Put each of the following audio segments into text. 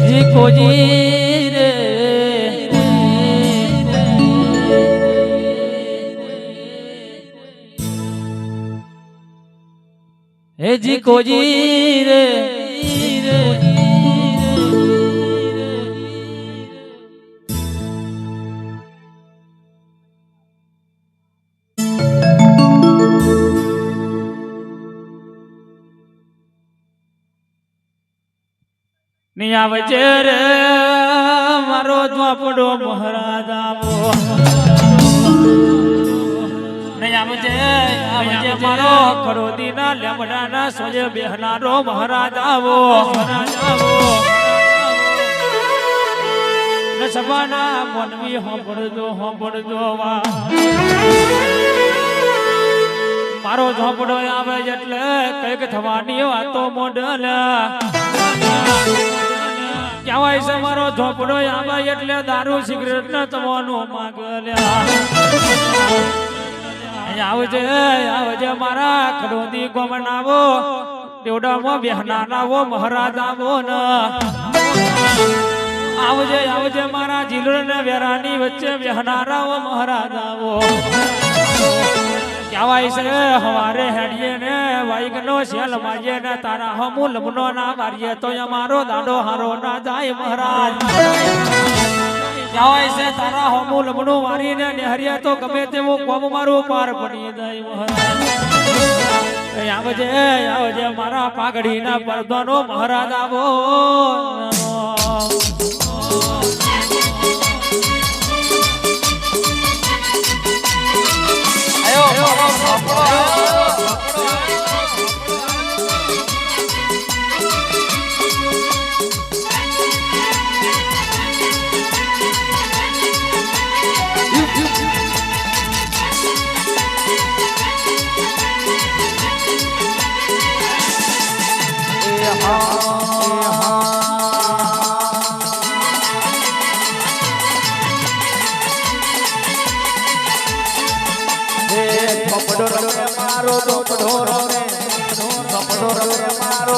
જી ખોજી રે હે જી કોજી રે. નિયા વચ્ચે રે, મારો દ્વાપડો મહારાજ આવો. નિયા વચ્ચે આવજે મારો કરોદીના લેમડાના સોજે બેહનારો મહારાજ આવો. આવો ને સભાના મનવી હોંભળજો હોંભળજો વા મારો ઝોપડો આવે એટલે કંઈક થવાની વાતો મોડલ કહેવાય છે મારો ઝોપડો આવા એટલે દારૂ સિગરેટ ન થવાનું માગલ્યા આવજે આવજે મારા ખડોદી ગોમનાવો દેવડામાં બેહનાનાવો મહારાજ આવો ન આવજે આવજે મારા જીલર ને વેરાની વચ્ચે બેહનારાઓ મહારાજ આવો કહેવાય છે હેડીએ ને વાઈગનો શેલ મારીએ ને તારા હમુ લમનો ના મારીએ તો અમારો દાડો હારો ના જાય તારા હમુ લમનો મારીને નેહરીએ તો ગમે તેવું કોમ મારું પાર પડી જાય મારા પાઘડીના પરદોનો મહારાજ આવો. મારો દોપડો રે દોપડો રે મારો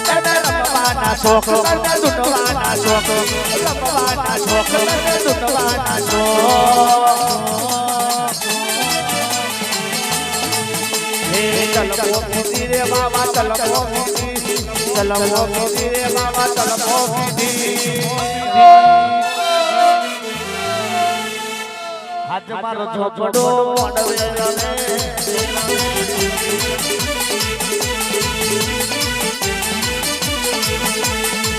રમવાના શોખ લૂંટવાના શોખ રમવાના શોખ લૂંટવાના શોખ હે ચલમો કીધી રે બાબા ચલમો કીધી ચલમો કીધી રે બાબા ચલમો કીધી હાથ મારો ઝોપડો પડવે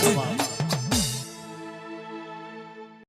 Come on.